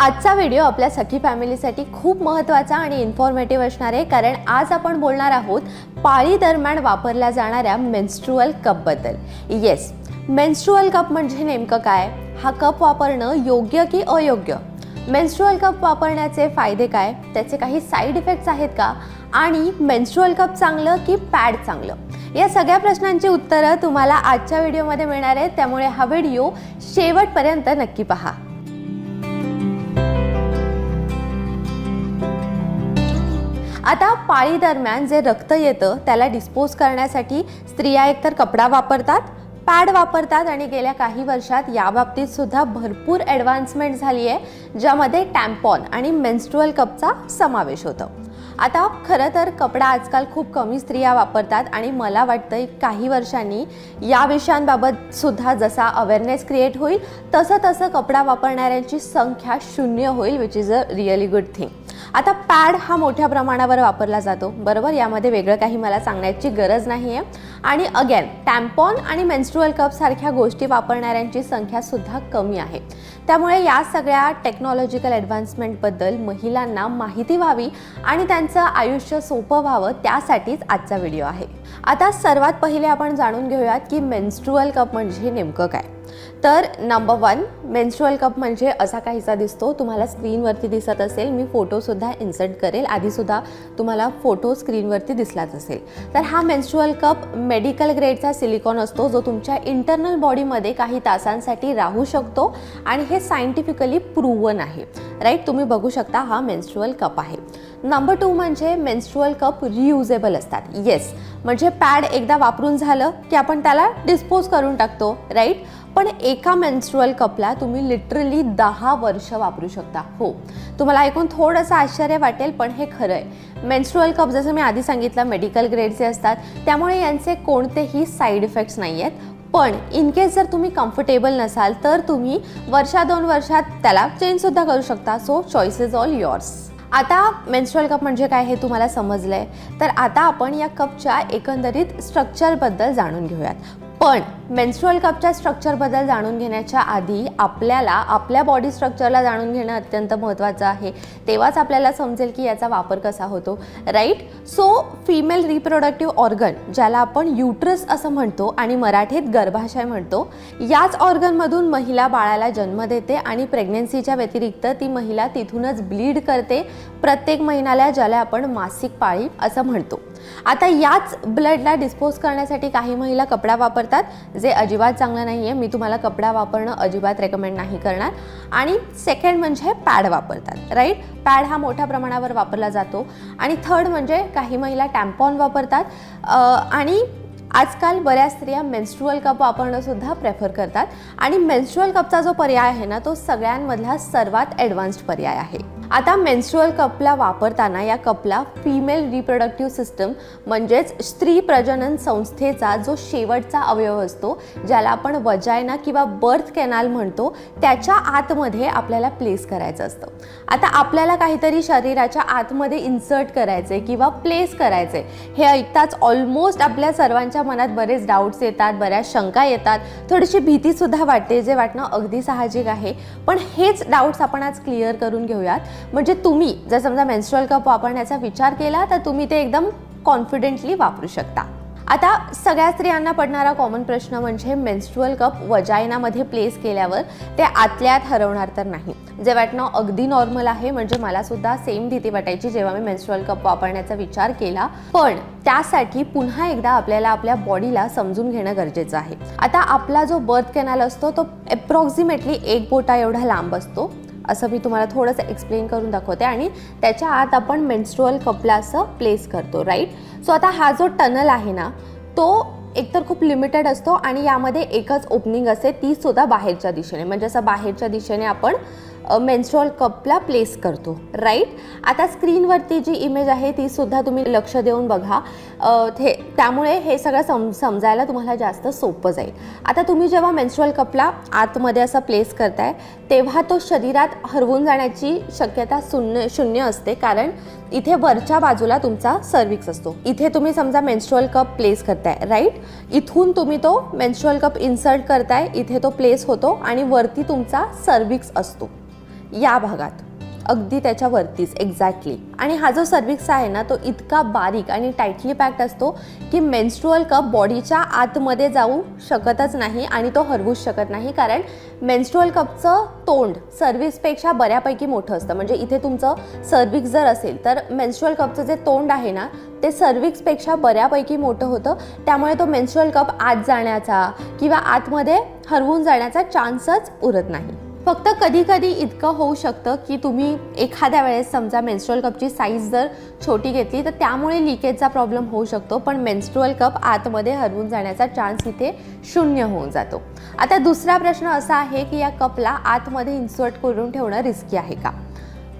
आजचा व्हिडिओ आपल्या सखी फॅमिलीसाठी खूप महत्त्वाचा आणि इन्फॉर्मेटिव्ह असणार आहे कारण आज आपण बोलणार आहोत पाळी दरम्यान वापरल्या जाणाऱ्या मेन्स्ट्रुअल कपबद्दल येस मेन्स्ट्रुअल कप म्हणजे नेमकं काय? हा कप वापरणं योग्य की अयोग्य? मेन्स्ट्रुअल कप वापरण्याचे फायदे काय? त्याचे काही साईड इफेक्ट्स आहेत का? आणि मेन्स्ट्रुअल कप चांगलं की पॅड चांगलं? या सगळ्या प्रश्नांची उत्तरं तुम्हाला आजच्या व्हिडिओमध्ये मिळणार आहेत त्यामुळे हा व्हिडिओ शेवटपर्यंत नक्की पहा. आता पाळी दरम्यान जे रक्त येतं त्याला डिस्पोज करण्यासाठी स्त्रिया एकतर कपडा वापरतात पॅड वापरतात आणि गेल्या काही वर्षात याबाबतीत सुद्धा भरपूर ॲडव्हान्समेंट झाली आहे ज्यामध्ये टॅम्पॉन आणि मेन्स्ट्रुअल कपचा समावेश होतो. आता खरं तर कपडा आजकाल खूप कमी स्त्रिया वापरतात आणि मला वाटतं काही वर्षांनी या विषयांबाबत सुद्धा जसा अवेअरनेस क्रिएट होईल तसं तसं कपडा वापरणाऱ्यांची संख्या शून्य होईल which is a really good thing आता पॅड हा मोठ्या प्रमाणावर वापरला जातो. बरोबर? यामध्ये वेगळं काही मला सांगण्याची गरज नाही आहे आणि अगेन टॅम्पॉन आणि मेन्स्ट्रुअल कप सारख्या गोष्टी वापरणाऱ्यांची संख्या सुद्धा कमी आहे. त्यामुळे या सगळ्या टेक्नॉलॉजिकल ॲडव्हान्समेंटबद्दल महिलांना माहिती व्हावी आणि त्यांचं आयुष्य सोपं व्हावं त्यासाठीच आजचा व्हिडिओ आहे. आता सर्वात पहिले आपण जाणून घेऊयात की मेन्स्ट्रुअल कप म्हणजे नेमकं काय. तर नंबर वन मेन्स्ट्रुअल कप म्हणजे असा काहीसा दिसतो. तुम्हाला स्क्रीनवरती दिसत असेल. मी फोटोसुद्धा इन्सर्ट करेल. आधीसुद्धा तुम्हाला फोटो स्क्रीनवरती दिसलाच असेल. तर हा मेन्स्ट्रुअल कप मेडिकल ग्रेडचा सिलिकॉन असतो जो तुमच्या इंटरनल बॉडीमध्ये काही तासांसाठी राहू शकतो आणि हे सायंटिफिकली प्रूवन आहे. राईट तुम्ही बघू शकता हा मेन्स्ट्रुअल कप आहे. नंबर टू म्हणजे मेन्स्ट्रुअल कप रियुजेबल असतात. येस म्हणजे पॅड एकदा वापरून झालं की आपण त्याला डिस्पोज करून टाकतो. राईट पण एका मेन्स्ट्रुअल कपला तुम्ही लिटरली दहा वर्ष वापरू शकता. हो. तुम्हाला ऐकून थोडंसं आश्चर्य वाटेल पण हे खरं आहे. मेन्स्ट्रुअल कप जसं मी आधी सांगितलं मेडिकल ग्रेडचे असतात. त्यामुळे यांचे कोणतेही साईड इफेक्ट्स नाही आहेत. पण इन केस जर तुम्ही कम्फर्टेबल नसाल तर तुम्ही वर्षा दोन वर्षात त्याला चेंजसुद्धा करू शकता. So choice is all yours आता मेन्स्ट्रुअल कप म्हणजे काय हे तुम्हाला समजलं आहे तर आता आपण या कपच्या एकंदरीत स्ट्रक्चरबद्दल जाणून घेऊयात. पण मेन्स्ट्रुअल कपच्या स्ट्रक्चरबद्दल जाणून घेण्याच्या आधी आपल्याला आपल्या बॉडी स्ट्रक्चरला जाणून घेणं अत्यंत महत्त्वाचं आहे. तेव्हाच आपल्याला समजेल की याचा वापर कसा होतो. Right so female reproductive organ ज्याला आपण युट्रस असं म्हणतो आणि मराठीत गर्भाशय म्हणतो याच ऑर्गनमधून महिला बाळाला जन्म देते आणि प्रेग्नेन्सीच्या व्यतिरिक्त ती महिला तिथूनच ब्लीड करते प्रत्येक महिन्याला ज्याला आपण मासिक पाळी असं म्हणतो. आता याच ब्लडला डिस्पोज करण्यासाठी काही महिला कपडा वापरतात. जे अजिबात चांगलं नाही आहे मी तुम्हाला कपडा वापरणं अजिबात रेकमेंड नाही करणार. आणि सेकंड म्हणजे पॅड वापरतात राईट पॅड हा मोठ्या प्रमाणावर वापरला जातो. आणि थर्ड म्हणजे काही महिला टॅम्पॉन वापरतात. आणि आजकाल बऱ्याच स्त्रिया मेन्स्ट्रुअल कप वापरणंसुद्धा प्रेफर करतात. आणि मेन्स्ट्रुअल कपचा जो पर्याय आहे ना तो सगळ्यांमधला सर्वात ॲडव्हान्स्ड पर्याय आहे. आता मेन्स्ट्रुअल कपला वापरताना या कपला फिमेल रिप्रोडक्टिव्ह सिस्टम म्हणजेच स्त्री प्रजनन संस्थेचा जो शेवटचा अवयव असतो ज्याला आपण वजायना किंवा बर्थ कॅनाल म्हणतो त्याच्या आतमध्ये आपल्याला प्लेस करायचं असतं. आता आपल्याला काहीतरी शरीराच्या आतमध्ये इन्सर्ट करायचे किंवा प्लेस करायचे हे ऐकताच ऑलमोस्ट आपल्या सर्वांच्या मनात बरेच डाऊट्स येतात बऱ्याच शंका येतात. थोडीशी भीतीसुद्धा वाटते जे वाटणं अगदी साहजिक आहे. पण हेच डाऊट्स आपण आज क्लिअर करून घेऊयात. म्हणजे तुम्ही जर समजा मेन्स्ट्रल कप वापरण्याचा विचार केला तर तुम्ही ते एकदम कॉन्फिडेंटली वापरू शकता. आता सगळ्या स्त्रियांना पडणारा कॉमन प्रश्न म्हणजे मेन्स्ट्रुअल कप वजायनामध्ये प्लेस केल्यावर ते आतल्यात हरवणार तर नाही. जे वाटणं अगदी नॉर्मल आहे म्हणजे मला सुद्धा सेम भीती वाटायची जेव्हा मी मेन्स्ट्रुअल कप वापरण्याचा विचार केला. पण त्यासाठी पुन्हा एकदा आपल्याला आपल्या बॉडीला समजून घेणं गरजेचं आहे. आता आपला जो बर्थ कॅनल असतो तो अप्रॉक्सिमेटली एक बोटा एवढा लांब असतो. असं मी तुम्हाला थोडंसं एक्सप्लेन करून दाखवते आणि त्याच्या आत आपण मेन्स्ट्रुअल कपला असं प्लेस करतो राईट सो आता हा जो टनल आहे ना तो एकतर खूप लिमिटेड असतो आणि यामध्ये एकच ओपनिंग असते तीसुद्धा बाहेरच्या दिशेने. म्हणजे असं बाहेरच्या दिशेने आपण मेन्स्ट्रॉल कपला प्लेस करतो राईट आता स्क्रीनवरती जी इमेज आहे ती सुद्धा तुम्ही लक्ष देऊन बघा. थे त्यामुळे हे सगळं सम समजायला तुम्हाला जास्त सोपं जाईल. आता तुम्ही जेव्हा मेन्स्ट्रॉल कपला आतमध्ये असं प्लेस करताय तेव्हा तो शरीरात हरवून जाण्याची शक्यता शून्य शून्य असते. कारण इथे वरच्या बाजूला तुमचा सर्विक्स असतो. इथे तुम्ही समजा मेन्स्ट्रॉल कप प्लेस करताय राईट इथून तुम्ही तो मेन्स्ट्रॉल कप इन्सर्ट करताय इथे तो प्लेस होतो आणि वरती तुमचा सर्विक्स असतो. या भागात. अगदी त्याच्यावरतीच एक्झॅक्टली आणि हा जो सर्विक्स आहे ना तो इतका बारीक आणि टाईटली पॅक्ड असतो की मेन्स्ट्रुअल कप बॉडीच्या आतमध्ये जाऊ शकतच नाही आणि तो हरवूच शकत नाही. कारण मेन्स्ट्रुअल कपचं तोंड सर्विसपेक्षा बऱ्यापैकी मोठं असतं. म्हणजे इथे तुमचं सर्विक्स जर असेल तर मेन्स्ट्रुअल कपचं जे तोंड आहे ना ते सर्विक्सपेक्षा बऱ्यापैकी मोठं होतं. त्यामुळे तो मेन्स्ट्रुअल कप आत जाण्याचा किंवा आतमध्ये हरवून जाण्याचा चान्सच उरत नाही. फक्त कधी कधी इतकं होऊ शकतं की तुम्ही एखाद्या वेळेस समजा मेन्स्ट्रुअल कपची साईज जर छोटी घेतली तर त्यामुळे लिकेजचा प्रॉब्लेम होऊ शकतो. पण मेन्स्ट्रुअल कप आतमध्ये हरवून जाण्याचा चान्स इथे शून्य होऊन जातो. आता दुसरा प्रश्न असा आहे की या कपला आतमध्ये इन्सर्ट करून ठेवणं रिस्की आहे का?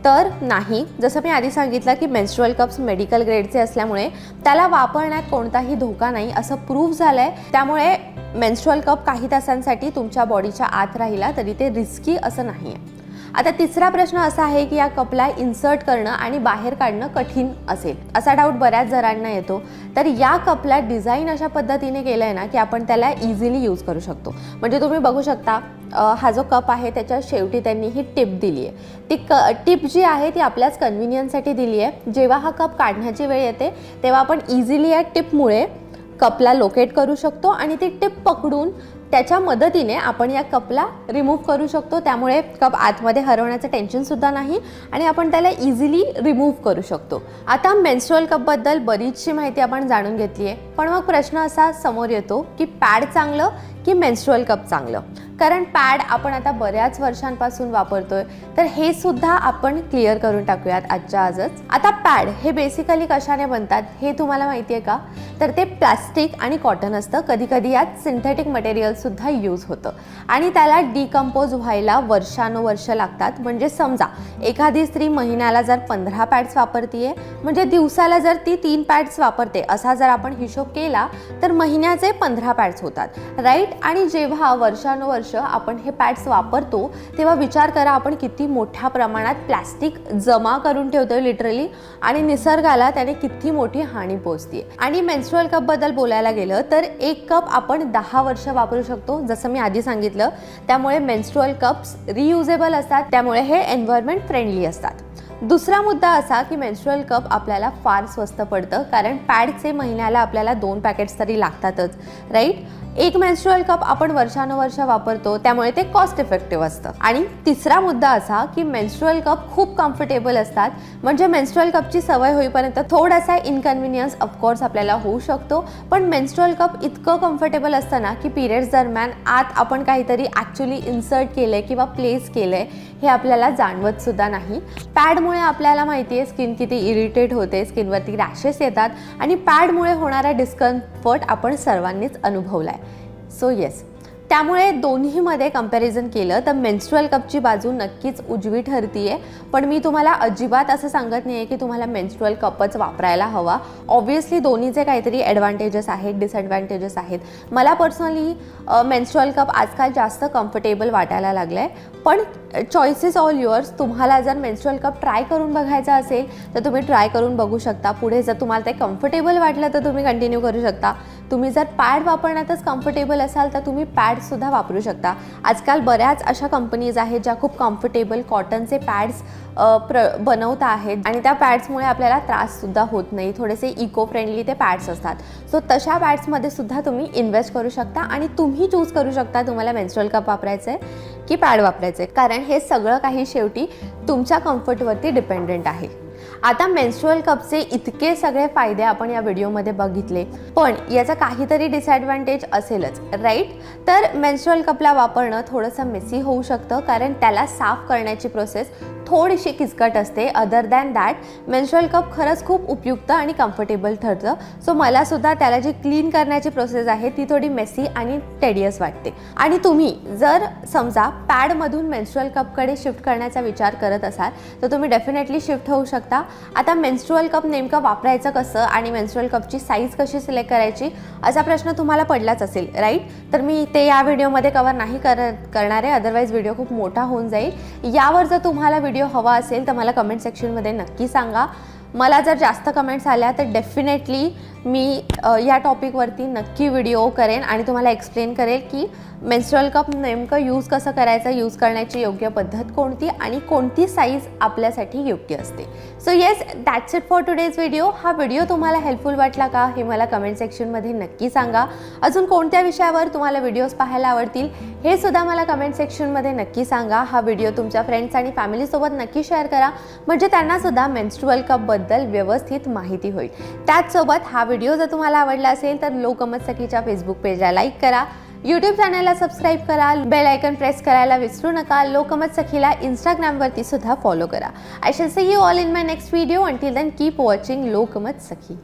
तर नाही. जसं मी आधी सांगितलं की मेन्स्ट्रुअल कप्स मेडिकल ग्रेडचे असल्यामुळे त्याला वापरण्यात कोणताही धोका नाही असं प्रूव्ह झालं आहे त्यामुळे मेन्स्ट्रुअल कप काही तासांसाठी तुमच्या बॉडीच्या आत राहिला तरी ते रिस्की असं नाही आहे आता तिसरा प्रश्न असा आहे की या कपला इन्सर्ट करणं आणि बाहेर काढणं कठीण असेल. असा डाऊट बऱ्याच जणांना येतो. तर या कपला डिझाईन अशा पद्धतीने केलं आहे ना की आपण त्याला इझिली यूज करू शकतो. म्हणजे तुम्ही बघू शकता हा जो कप आहे त्याच्या शेवटी त्यांनी ही टिप दिली आहे. ती क टिप जी आहे ती आपल्याच कन्व्हिनियन्ससाठी दिली आहे. जेव्हा हा कप काढण्याची वेळ येते तेव्हा आपण इझिली या टिपमुळे कपला लोकेट करू शकतो आणि ती टिप पकडून त्याच्या मदतीने आपण या कपला रिमूव्ह करू शकतो. त्यामुळे कप आतमध्ये हरवण्याचं टेन्शनसुद्धा नाही आणि आपण त्याला इझिली रिमूव्ह करू शकतो. आता मेन्स्ट्रुअल कपबद्दल बरीचशी माहिती आपण जाणून घेतली आहे पण मग प्रश्न असा समोर येतो की पॅड चांगलं की मेन्स्ट्रुअल कप चांगलं? कारण पॅड आपण आता बऱ्याच वर्षांपासून वापरतोय. तर हे सुद्धा आपण क्लिअर करून टाकूयात आजच्या आजच. आता पॅड हे बेसिकली कशाने बनतात हे तुम्हाला माहिती आहे का? तर ते प्लास्टिक आणि कॉटन असतं. कधी कधी यात सिंथेटिक मटेरियलसुद्धा यूज होतं. आणि त्याला डिकम्पोज व्हायला वर्षानुवर्ष लागतात. म्हणजे समजा एखादी स्त्री महिन्याला जर पंधरा पॅड्स वापरतीये म्हणजे दिवसाला जर ती तीन पॅड्स वापरते असा जर आपण हिशोब केला तर महिन्याचे पंधरा पॅड्स होतात. राईट आणि जेव्हा वर्षानुवर्ष आपण हे पॅड्स वापरतो तेव्हा विचार करा आपण किती मोठ्या प्रमाणात प्लॅस्टिक जमा करून ठेवतोय लिटरली आणि निसर्गाला त्याने किती मोठी हानी पोचते आणि मेन्स्ट्रुअल कपबद्दल बोलायला गेलं तर एक कप आपण दहा वर्ष वापरू शकतो जसं मी आधी सांगितलं. त्यामुळे मेन्स्ट्रुअल कप्स रियुजेबल असतात त्यामुळे हे एन्व्हायरमेंट फ्रेंडली असतात. दुसरा मुद्दा असा की मेन्स्ट्रुअल कप आपल्याला फार स्वस्त पडतं कारण पॅडचे महिन्याला आपल्याला दोन पॅकेट्स तरी लागतातच राईट एक मेन्स्ट्रुअल कप आपण वर्षानुवर्ष वापरतो त्यामुळे ते कॉस्ट इफेक्टिव्ह असतं. आणि तिसरा मुद्दा असा की मेन्स्ट्रुअल कप खूप कम्फर्टेबल असतात. म्हणजे मेन्स्ट्रुअल कपची सवय होईपर्यंत थोडासा इनकन्व्हिनियन्स ऑफकोर्स आपल्याला होऊ शकतो. पण मेन्स्ट्रुअल कप इतकं कम्फर्टेबल असतं ना की पिरियड्स दरम्यान आत आपण काहीतरी ॲक्च्युली इन्सर्ट केलं आहे किंवा प्लेस केलं आहे हे आपल्याला जाणवत सुद्धा नाही. पॅडमुळे आपल्याला माहिती आहे स्किन किती इरिटेट होते स्किनवरती रॅशेस येतात. आणि पॅडमुळे होणारा डिस्कम्फर्ट आपण सर्वांनीच अनुभवला आहे सो येस त्यामुळे दोन्हीमध्ये कंपॅरिझन केलं तर मेन्स्ट्रुअल कपची बाजू नक्कीच उजवी ठरतीये. पण मी तुम्हाला अजिबात असं सांगत नाही आहे की तुम्हाला मेन्स्ट्रुअल कपच वापरायला हवा. ऑब्व्हियसली दोन्हीचे काहीतरी ॲडव्हान्टेजेस आहेत डिसएडव्हान्टेजेस आहेत. मला पर्सनली मेन्स्ट्रुअल कप आजकाल जास्त कम्फर्टेबल वाटायला लागलं आहे पण चॉईसेस ऑल युअर्स तुम्हाला जर मेन्स्ट्रुअल कप ट्राय करून बघायचा असेल तर तुम्ही ट्राय करून बघू शकता. पुढे जर तुम्हाला ते कम्फर्टेबल वाटलं तर तुम्ही कंटिन्यू करू शकता. तुम्ही जर पॅड वापरण्यातच कम्फर्टेबल असाल तर तुम्ही पॅडसुद्धा वापरू शकता. आजकाल बऱ्याच अशा कंपनीज आहेत ज्या खूप कम्फर्टेबल कॉटनचे पॅड्स प्र बनवत आहेत आणि त्या पॅड्समुळे आपल्याला त्राससुद्धा होत नाही. थोडेसे इको फ्रेंडली ते पॅड्स असतात. सो तशा पॅड्समध्ये सुद्धा तुम्ही इन्व्हेस्ट करू शकता आणि तुम्ही चूज करू शकता तुम्हाला मेन्स्ट्रल कप वापरायचं आहे की पॅड वापरायचं आहे कारण हे सगळं काही शेवटी तुमच्या कम्फर्टवरती डिपेंडेंट आहे. आता मेन्स्ट्रुअल कपचे इतके सगळे फायदे आपण या व्हिडिओमध्ये बघितले. पण याचा काहीतरी डिसॲडव्हान्टेज असेलच राईट तर मेन्स्ट्रुअल कपला वापरणं थोडंसं मेसी होऊ शकतं कारण त्याला साफ करण्याची प्रोसेस थोडीशी किचकट असते other than that menstrual cup खरंच खूप उपयुक्त आणि कम्फर्टेबल ठरतं. सो मलासुद्धा त्याला जी क्लीन करण्याची प्रोसेस आहे ती थोडी मेसी आणि टेडियस वाटते. आणि तुम्ही जर समजा पॅडमधून मेन्स्ट्रुअल कपकडे शिफ्ट करण्याचा विचार करत असाल तर तुम्ही डेफिनेटली शिफ्ट होऊ शकता. आता मेन्स्ट्रुअल कप नेमकं वापरायचं कसं आणि मेन्स्ट्रुअल कपची साईज कशी सिलेक्ट करायची असा प्रश्न तुम्हाला पडलाच असेल राईट तर मी ते या व्हिडिओमध्ये कवर नाही कर करणार आहे अदरवाईज व्हिडिओ खूप मोठा होऊन जाईल. यावर जर तुम्हाला व्हिडिओ हवा असेल तर मला कमेंट सेक्शनमध्ये नक्की सांगा. मला जर जास्त कमेंट्स आल्या तर डेफिनेटली मी या टॉपिकवरती नक्की व्हिडिओ करेन आणि तुम्हाला एक्सप्लेन करेल की मेन्स्ट्रल कप नेमकं यूज कसं करायचं यूज करण्याची योग्य पद्धत कोणती आणि कोणती साईज आपल्यासाठी योग्य असते. So yes that's it for today's video हा व्हिडिओ तुम्हाला हेल्पफुल वाटला का हे मला कमेंट सेक्शनमध्ये नक्की सांगा. अजून कोणत्या विषयावर तुम्हाला व्हिडिओज पाहायला आवडतील हे सुद्धा मला कमेंट सेक्शनमध्ये नक्की सांगा. हा व्हिडिओ तुमच्या फ्रेंड्स आणि फॅमिलीसोबत नक्की शेअर करा. म्हणजे त्यांनासुद्धा मेन्स्ट्रुअल कपबद्दल व्यवस्थित माहिती होईल. त्याचसोबत हा व्हिडिओ जर तुम्हाला आवडला असेल तर लोकमत सखीच्या फेसबुक पेजला लाईक करा. यूट्यूब चॅनलला सबस्क्राईब करा बेल आयकन प्रेस करायला विसरू नका लोकमत सखीला इंस्टाग्रामवरती सुद्धा फॉलो करा. I shall see you all in my next video until then keep watching Lokmat Sakhi